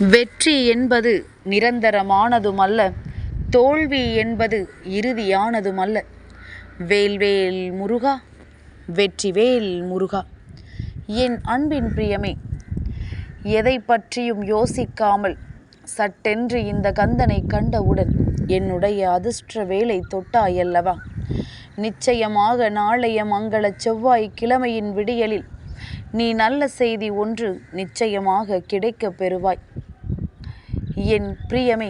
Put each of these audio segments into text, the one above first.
வெற்றி என்பது நிரந்தரமானதுமல்ல தோல்வி என்பது இறுதியானதுமல்ல. வேல்வேல் முருகா வெற்றிவேல் முருகா. என் அன்பின் பிரியமே எதை பற்றியும் யோசிக்காமல் சட்டென்று இந்த கந்தனை கண்டவுடன் என்னுடைய அதிர்ஷ்ட வேலை தொட்டாயல்லவா? நிச்சயமாக நாளைய மங்கள செவ்வாய் கிழமையின் விடியலில் நீ நல்ல செய்தி ஒன்று நிச்சயமாக கிடைக்கப் பெறுவாய். என் பிரியமே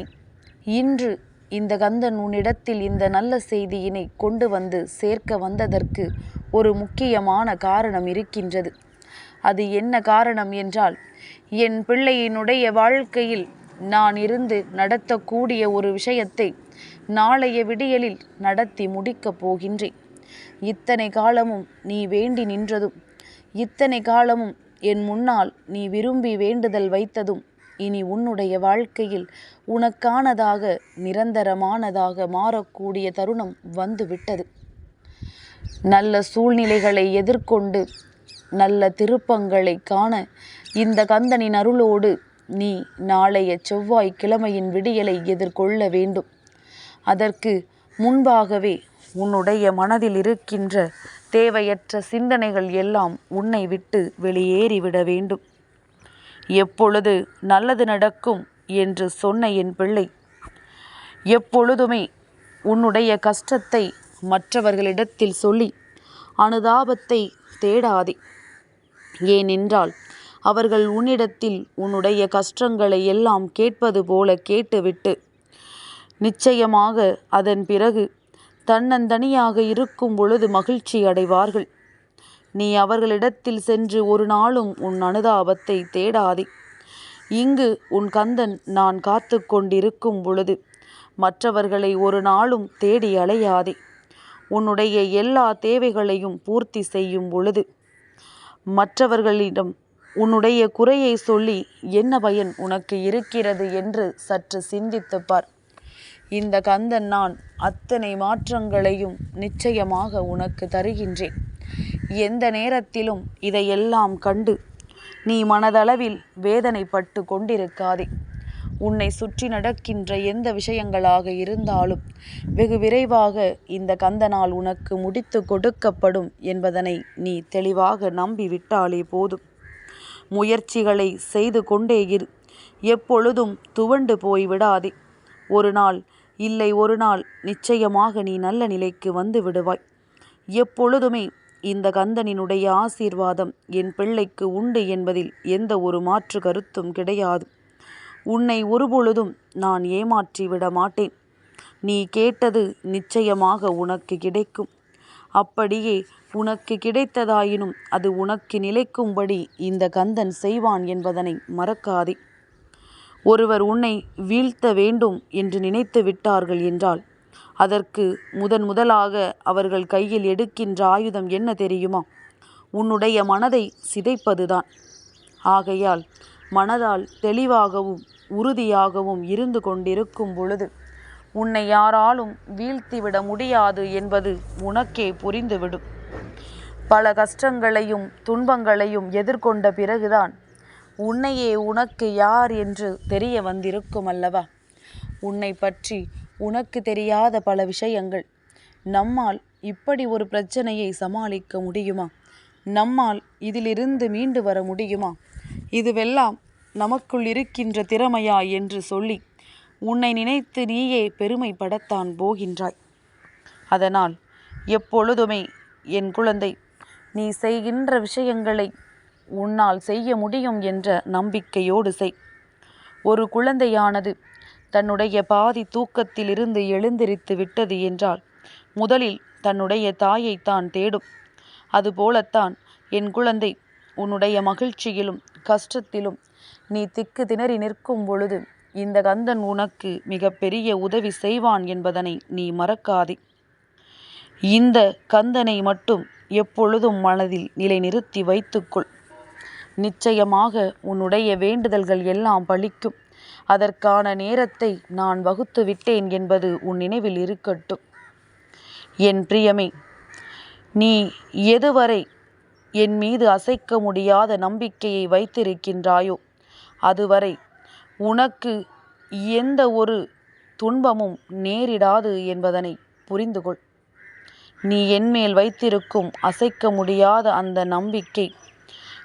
இன்று இந்த கந்தன் உன்னிடத்தில் இந்த நல்ல செய்தியினை கொண்டு வந்து சேர்க்க வந்ததற்கு ஒரு முக்கியமான காரணம் இருக்கின்றது. அது என்ன காரணம் என்றால் என் பிள்ளையினுடைய வாழ்க்கையில் நான் இருந்து நடத்தக்கூடிய ஒரு விஷயத்தை நாளைய விடியலில் நடத்தி முடிக்கப் போகின்றேன். இத்தனை காலமும் நீ வேண்டி நின்றதும் இத்தனை காலமும் என் முன்னால் நீ விரும்பி வேண்டுதல் வைத்ததும் இனி உன்னுடைய வாழ்க்கையில் உனக்கானதாக நிரந்தரமானதாக மாறக்கூடிய தருணம் வந்துவிட்டது. நல்ல சூழ்நிலைகளை எதிர்கொண்டு நல்ல திருப்பங்களை காண இந்த கந்தனின் அருளோடு நீ நாளைய செவ்வாய் கிழமையின் விடியலை எதிர்கொள்ள வேண்டும். அதற்கு முன்பாகவே உன்னுடைய மனதில் இருக்கின்ற தேவையற்ற சிந்தனைகள் எல்லாம் உன்னை விட்டு வெளியேறிவிட வேண்டும். எப்பொழுது நல்லது நடக்கும் என்று சொன்ன என் பிள்ளை. எப்பொழுதுமே உன்னுடைய கஷ்டத்தை மற்றவர்களிடத்தில் சொல்லி அனுதாபத்தை தேடாதே. ஏனென்றால் அவர்கள் உன்னிடத்தில் உன்னுடைய கஷ்டங்களை எல்லாம் கேட்பது போல கேட்டுவிட்டு நிச்சயமாக அதன் பிறகு தன்னந்தனியாக இருக்கும் பொழுது மகிழ்ச்சி அடைவார்கள். நீ அவர்களிடத்தில் சென்று ஒரு நாளும் உன் அனுதாபத்தை தேடாதே. இங்கு உன் கந்தன் நான் காத்து கொண்டிருக்கும் பொழுது மற்றவர்களை ஒரு நாளும் தேடி அலையாதே. உன்னுடைய எல்லா தேவைகளையும் பூர்த்தி செய்யும் பொழுது மற்றவர்களிடம் உன்னுடைய குறையை சொல்லி என்ன பயன் உனக்கு இருக்கிறது என்று சற்று சிந்தித்துப்பார் இந்த கந்தன் நான் அத்தனை மாற்றங்களையும் நிச்சயமாக உனக்கு தருகின்றேன். எந்த நேரத்திலும் இதையெல்லாம் கண்டு நீ மனதளவில் வேதனைப்பட்டு கொண்டிருக்காதே. உன்னை சுற்றி நடக்கின்ற எந்த விஷயங்களாக இருந்தாலும் வெகு விரைவாக இந்த கந்தனால் உனக்கு முடித்து கொடுக்கப்படும் என்பதனை நீ தெளிவாக நம்பிவிட்டாலே போதும். முயற்சிகளை செய்து கொண்டே இரு. எப்பொழுதும் துவண்டு போய் விடாதே. ஒரு நாள் இல்லை ஒரு நாள் நிச்சயமாக நீ நல்ல நிலைக்கு வந்து விடுவாய். எப்பொழுதுமே இந்த கந்தனினுடைய ஆசீர்வாதம் என் பிள்ளைக்கு உண்டு என்பதில் எந்த ஒரு மாற்று கருத்தும் கிடையாது. உன்னை ஒருபொழுதும் நான் ஏமாற்றி விட மாட்டேன். நீ கேட்டது நிச்சயமாக உனக்கு கிடைக்கும். அப்படியே உனக்கு கிடைத்ததாயினும் அது உனக்கு நிலைக்கும்படி இந்த கந்தன் செய்வான் என்பதனை மறக்காதே. ஒருவர் உன்னை வீழ்த்த வேண்டும் என்று நினைத்து விட்டார்கள் என்றால் அதற்கு முதன் முதலாக அவர்கள் கையில் எடுக்கின்ற ஆயுதம் என்ன தெரியுமா? உன்னுடைய மனதை சிதைப்பதுதான். ஆகையால் மனதால் தெளிவாகவும் உறுதியாகவும் இருந்து கொண்டிருக்கும் பொழுது உன்னை யாராலும் வீழ்த்திவிட முடியாது என்பது உனக்கே புரிந்துவிடும். பல கஷ்டங்களையும் துன்பங்களையும் எதிர்கொண்ட பிறகுதான் உன்னையே உனக்கு யார் என்று தெரிய வந்திருக்கும் அல்லவா உன்னை பற்றி உனக்கு தெரியாத பல விஷயங்கள். நம்மால் இப்படி ஒரு பிரச்சனையை சமாளிக்க முடியுமா? நம்மால் இதிலிருந்து மீண்டு வர முடியுமா? இதுவெல்லாம் நமக்குள் இருக்கின்ற திறமையா என்று சொல்லி உன்னை நினைத்து நீயே பெருமைப்படத்தான் போகின்றாய். அதனால் எப்பொழுதுமே என் குழந்தை நீ செய்கின்ற விஷயங்களை உன்னால் செய்ய முடியும் என்ற நம்பிக்கையோடு செய். ஒரு குழந்தையானது தன்னுடைய பாதி தூக்கத்திலிருந்து எழுந்திரித்து விட்டது என்றால் முதலில் தன்னுடைய தாயை தான் தேடும். அதுபோலத்தான் என் குழந்தை உன்னுடைய மகிழ்ச்சியிலும் கஷ்டத்திலும் நீ திக்கு திணறி நிற்கும் பொழுது இந்த கந்தன் உனக்கு மிகப்பெரிய உதவி செய்வான் என்பதனை நீ மறக்காதே. இந்த கந்தனை மட்டும் எப்பொழுதும் மனதில் நிலைநிறுத்தி வைத்துக்கொள். நிச்சயமாக உன்னுடைய வேண்டுதல்கள் எல்லாம் பலிக்கும். அதற்கான நேரத்தை நான் வகுத்து விட்டேன் என்பது உன் நினைவில் இருக்கட்டும். என் பிரியமே நீ எதுவரை என் மீது அசைக்க முடியாத நம்பிக்கையை வைத்திருக்கின்றாயோ அதுவரை உனக்கு எந்த ஒரு துன்பமும் நேரிடாது என்பதனை புரிந்துகொள். நீ என்மேல் வைத்திருக்கும் அசைக்க முடியாத அந்த நம்பிக்கை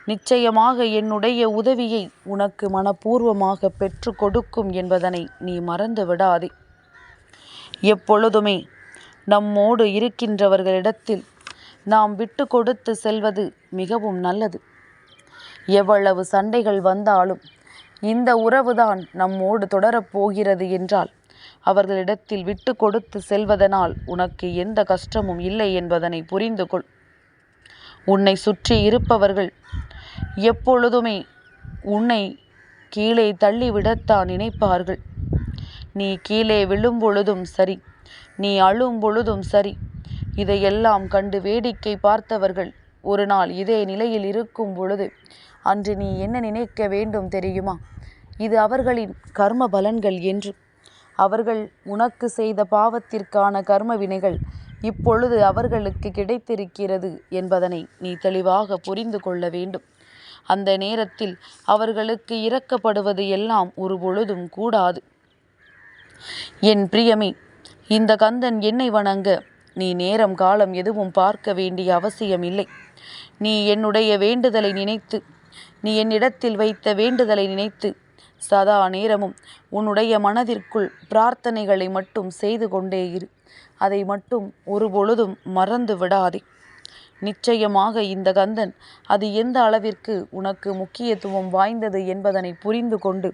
நிச்சயமாக என்னுடைய உதவியை உனக்கு மனப்பூர்வமாக பெற்று கொடுக்கும் என்பதனை நீ மறந்து விடாதே. எப்பொழுதுமே நம்மோடு இருக்கின்றவர்களிடத்தில் நாம் விட்டு கொடுத்து செல்வது மிகவும் நல்லது. எவ்வளவு சண்டைகள் வந்தாலும் இந்த உறவுதான் நம்மோடு தொடரப்போகிறது என்றால் அவர்களிடத்தில் விட்டு கொடுத்து செல்வதனால் உனக்கு எந்த கஷ்டமும் இல்லை என்பதனை புரிந்து கொள் உன்னை சுற்றி இருப்பவர்கள் எப்பொழுதுமே உன்னை கீழே தள்ளிவிடத்தான் நினைப்பார்கள். நீ கீழே விழும் பொழுதும் சரி நீ அழும் பொழுதும் சரி. இதையெல்லாம் கண்டு வேடிக்கை பார்த்தவர்கள் ஒரு நாள் இதே நிலையில் இருக்கும் பொழுது அன்று நீ என்ன நினைக்க வேண்டும் தெரியுமா? இது அவர்களின் கர்ம பலன்கள் என்று. அவர்கள் உனக்கு செய்த பாவத்திற்கான கர்ம வினைகள் இப்பொழுது அவர்களுக்கு கிடைத்திருக்கிறது என்பதனை நீ தெளிவாக புரிந்து கொள்ள வேண்டும். அந்த நேரத்தில் அவர்களுக்கு இறக்கப்படுவது எல்லாம் ஒரு பொழுதும் கூடாது. என் பிரியமே இந்த கந்தன் என்னை வணங்க நீ நேரம் காலம் எதுவும் பார்க்க வேண்டிய அவசியம் இல்லை நீ என்னுடைய வேண்டுதலை நினைத்து நீ என்னிடத்தில் வைத்த வேண்டுதலை நினைத்து சதா நேரமும் உன்னுடைய மனதிற்குள் பிரார்த்தனைகளை மட்டும் செய்து கொண்டே இரு. அதை மட்டும் ஒரு பொழுதும் மறந்து விடாதே. நிச்சயமாக இந்த கந்தன் அது எந்த அளவிற்கு உனக்கு முக்கியத்துவம் வாய்ந்தது என்பதனை புரிந்து கொண்டு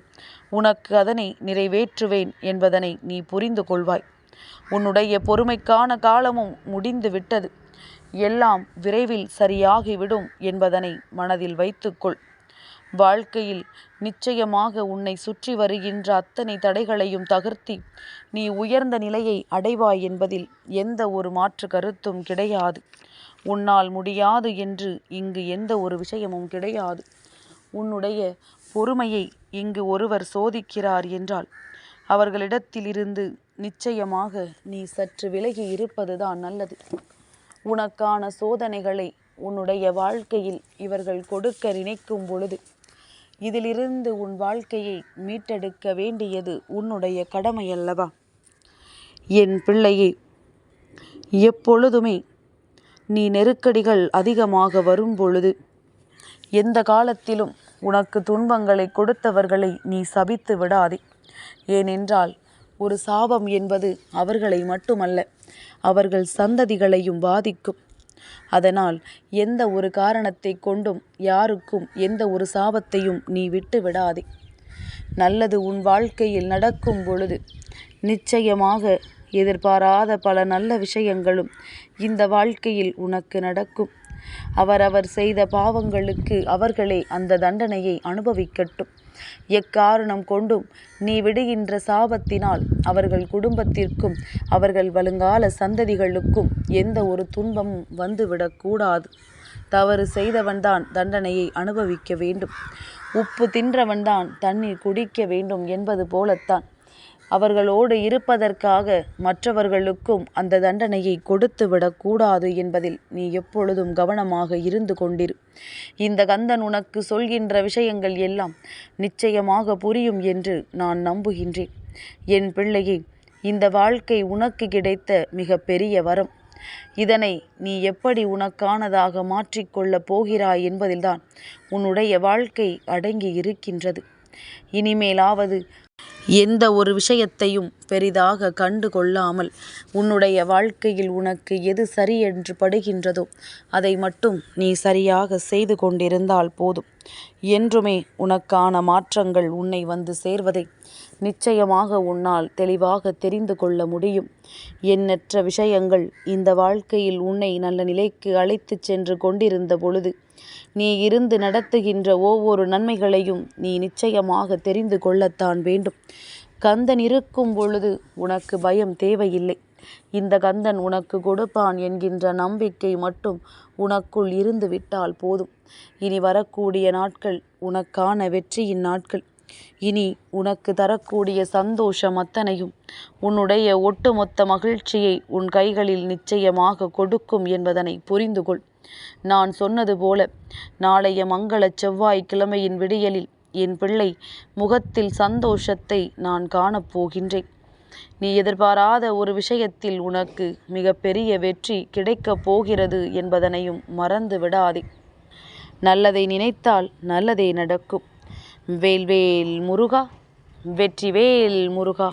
உனக்கு அதனை நிறைவேற்றுவேன் என்பதனை நீ புரிந்து கொள்வாய். உன்னுடைய பொறுமைக்கான காலமும் முடிந்து விட்டது. எல்லாம் விரைவில் சரியாகிவிடும் என்பதனை மனதில் வைத்துக்கொள். வாழ்க்கையில் நிச்சயமாக உன்னை சுற்றி வருகின்ற அத்தனை தடைகளையும் தகர்த்தி நீ உயர்ந்த நிலையை அடைவாய் என்பதில் எந்த ஒரு மாற்று கருத்தும் கிடையாது. உன்னால் முடியாது என்று இங்கு எந்த ஒரு விஷயமும் கிடையாது. உன்னுடைய பொறுமையை இங்கு ஒருவர் சோதிக்கிறார் என்றால் அவர்களிடத்திலிருந்து நிச்சயமாக நீ சற்று விலகி இருப்பதுதான் நல்லது. உனக்கான சோதனைகளை உன்னுடைய வாழ்க்கையில் இவர்கள் கொடுக்க நினைக்கும் பொழுது இதிலிருந்து உன் வாழ்க்கையை மீட்டெடுக்க வேண்டியது உன்னுடைய கடமை அல்லவா என் பிள்ளையே எப்பொழுதுமே நீ நெருக்கடிகள் அதிகமாக வரும் பொழுது எந்த காலத்திலும் உனக்கு துன்பங்களை கொடுத்தவர்களை நீ சபித்து விடாதே. ஏனென்றால் ஒரு சாபம் என்பது அவர்களை மட்டுமல்ல அவர்கள் சந்ததிகளையும் பாதிக்கும். அதனால் எந்த ஒரு காரணத்தை கொண்டும் யாருக்கும் எந்த ஒரு சாபத்தையும் நீ விட்டு விடாதே நல்லது உன் வாழ்க்கையில் நடக்கும் பொழுது நிச்சயமாக எதிர்பாராத பல நல்ல விஷயங்களும் இந்த வாழ்க்கையில் உனக்கு நடக்கும். அவரவர் செய்த பாவங்களுக்கு அவர்களே அந்த தண்டனையை அனுபவிக்கட்டும். எக்காரணம் கொண்டும் நீ விடுகின்ற சாபத்தினால் அவர்கள் குடும்பத்திற்கும் அவர்கள் வருங்கால சந்ததிகளுக்கும் எந்த ஒரு துன்பமும் வந்துவிடக்கூடாது தவறு செய்தவன்தான் தண்டனையை அனுபவிக்க வேண்டும். உப்பு தின்றவன்தான் தண்ணீர் குடிக்க வேண்டும் என்பது போலத்தான். அவர்களோடு இருப்பதற்காக மற்றவர்களுக்கும் அந்த தண்டனையை கொடுத்து விடக்கூடாது என்பதில் நீ எப்பொழுதும் கவனமாக இருந்து கொண்டிரு. இந்த கந்தன் உனக்கு சொல்கின்ற விஷயங்கள் எல்லாம் நிச்சயமாக புரியும் என்று நான் நம்புகின்றேன். என் பிள்ளையே இந்த வாழ்க்கை உனக்கு கிடைத்த மிக பெரிய வரம். இதனை நீ எப்படி உனக்கானதாக மாற்றிக்கொள்ளப் போகிறாய் என்பதில்தான் உன்னுடைய வாழ்க்கை அடங்கி இருக்கின்றது. இனிமேலாவது எந்த ஒரு விஷயத்தையும் பெரிதாக கண்டு கொள்ளாமல் உன்னுடைய வாழ்க்கையில் உனக்கு எது சரி என்று படுகின்றதோ அதை மட்டும் நீ சரியாக செய்து கொண்டிருந்தால் போதும். என்றுமே உனக்கான மாற்றங்கள் உன்னை வந்து சேர்வதை. நிச்சயமாக உன்னால் தெளிவாக தெரிந்து கொள்ள முடியும். எண்ணற்ற விஷயங்கள் இந்த வாழ்க்கையில் உன்னை நல்ல நிலைக்கு அழைத்துச் சென்று கொண்டிருந்த பொழுது நீ இருந்து நடத்துகின்ற ஒவ்வொரு நன்மைகளையும் நீ நிச்சயமாக தெரிந்து கொள்ளத்தான் வேண்டும். கந்தன் இருக்கும் பொழுது உனக்கு பயம் தேவையில்லை. இந்த கந்தன் உனக்கு கொடுப்பான் என்கின்ற நம்பிக்கை மட்டும் உனக்குள் இருந்து விட்டால் போதும். இனி வரக்கூடிய நாட்கள் உனக்கான வெற்றியின் நாட்கள். இனி உனக்கு தரக்கூடிய சந்தோஷம் அத்தனையும் உன்னுடைய ஒட்டுமொத்த மகிழ்ச்சியை உன் கைகளில் நிச்சயமாக கொடுக்கும் என்பதனை புரிந்து கொள் நான் சொன்னது போல நாளைய மங்கள செவ்வாய் கிழமையின் விடியலில் என் பிள்ளை முகத்தில் சந்தோஷத்தை நான் காணப்போகின்றேன். நீ எதிர்பாராத ஒரு விஷயத்தில் உனக்கு மிகப்பெரிய வெற்றி கிடைக்கப் போகிறது என்பதனையும் மறந்து விடாதே. நல்லதை நினைத்தால் நல்லதே நடக்கும். வேல்வேல் முருகா வெற்றிவேல் முருகா.